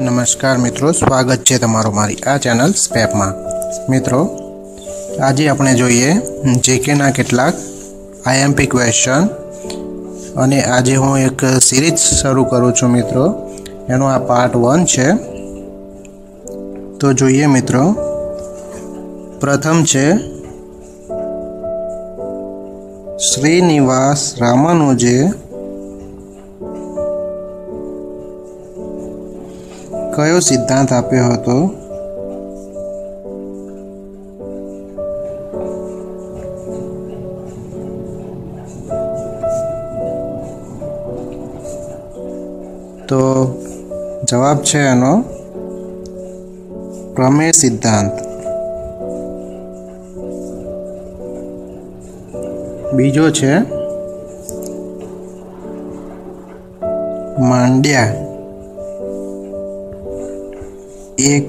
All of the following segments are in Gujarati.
નમસ્કાર મિત્રો, સ્વાગત છે તમારું મારી આ ચેનલ સ્પેપમાં મિત્રો, આજે આપણે જોઈએ જેકેના કેટલાક આઈએમપી ક્વેશ્ચન અને આજે હું એક સિરીઝ શરૂ કરું છું મિત્રો. એનો આ પાર્ટ વન છે. તો જોઈએ મિત્રો. પ્રથમ છે શ્રીનિવાસ રામાનુજે કયો સિદ્ધાંત આપ્યો હતો? તો જવાબ છે એનો પ્રમેય સિદ્ધાંત. બીજો છે માંડ્યા. એક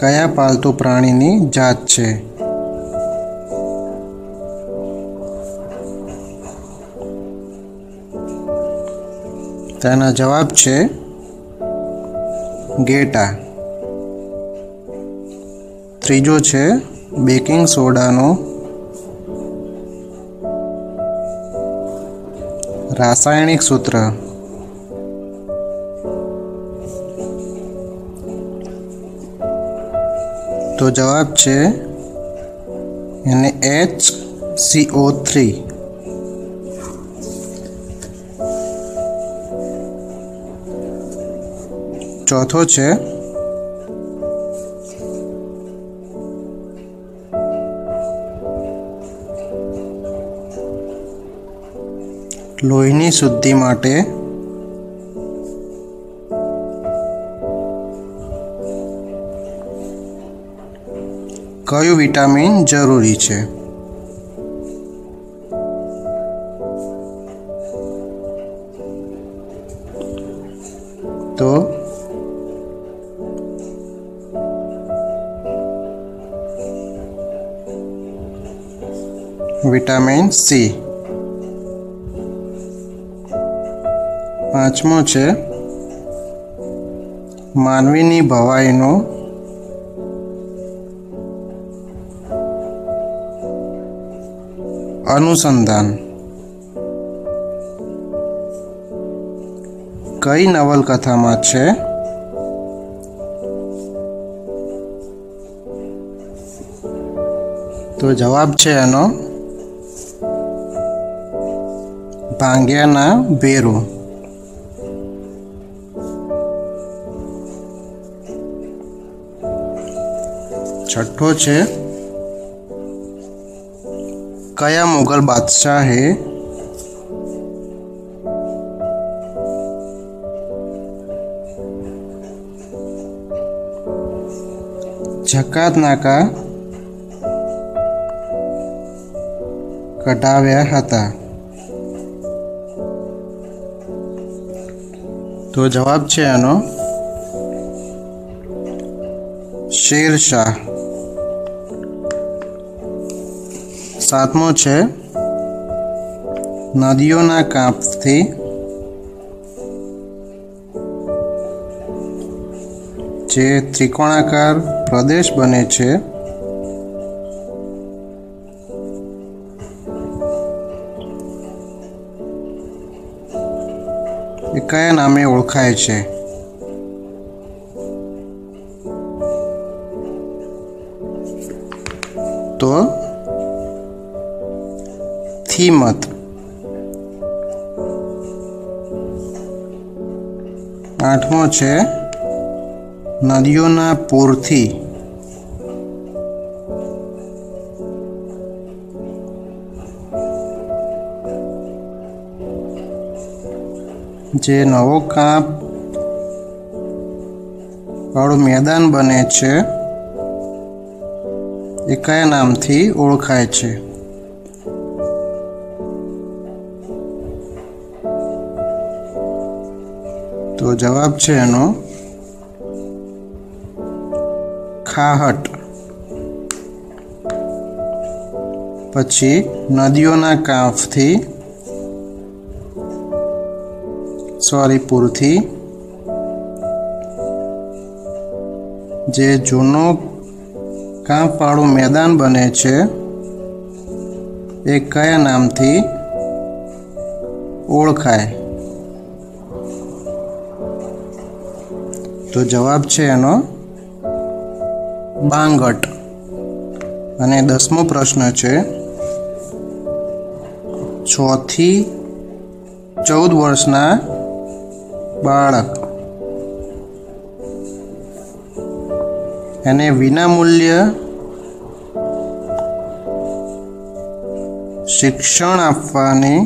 કયા પાલતુ પ્રાણીની જાત છે? તેના જવાબ છે ગેટા. ત્રીજો છે બેકિંગ સોડાનો રાસાયણિક સૂત્ર. તો જવાબ છે એને એચ સીઓ થ્રી ચોથો છે લોહીની શુદ્ધિ માટે કયું વિટામિન જરૂરી છે? તો? Vitamin C. પાંચમો છે માનવીની ભવાઈનો અનુસંધાન. કઈ નવલકથામાં છે? તો જવાબ છે એનો ભાંગ્યાના ભેરો. છઠ્ઠો છે કયા મુગલ બાદશાહે જકાત નાકા કટાવ્યા હતા. તો જવાબ છે એનો શેર સાતમો છે. નદીઓના કાંપથી જે ત્રિકોણાકાર પ્રદેશ બને છે. એ કયા નામે ઓળખાય છે? તો થીમત આઠમો છે, નદીઓના પૂરથી. જે નવો કાંપ વાળું મેદાન બને છે એ કયા નામથી ઓળખાય છે. તો જવાબ છે એનો, ખાહટ. પછી નદીઓના કાંફથી સોરી, પૂરથી, જે જૂનો કાંપવાળું મેદાન બને છે, એ કયા નામથી ઓળખાય? તો જવાબ છે એનો બાંગટ. અને દસમો પ્રશ્ન છે છથી ચૌદ વર્ષના બાળક. એને વિનામૂલ્ય શિક્ષણ આપવાની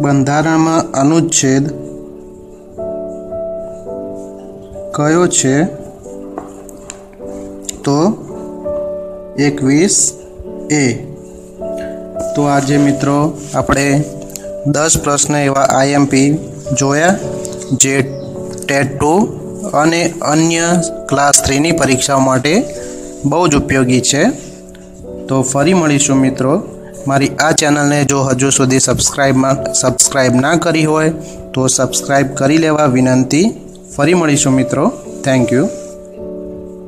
બંધારણમાં અનુચ્છેદ કયો છે? તો એકવીસ એ. તો આજે મિત્રો આપણે દસ પ્રશ્ન એવા આઈએમપી જોયા, જે ટેટ ટુ અને અન્ય ક્લાસ થ્રીની પરીક્ષાઓ માટે બહુ જ ઉપયોગી છે. તો ફરી મળીશું મિત્રો. મારી આ ચેનલને જો હજુ સુધી સબસ્ક્રાઈબમાં સબસ્ક્રાઈબ ના કરી હોય, તો સબસ્ક્રાઈબ કરી લેવા વિનંતી. ફરી મળીશું મિત્રો. Thank you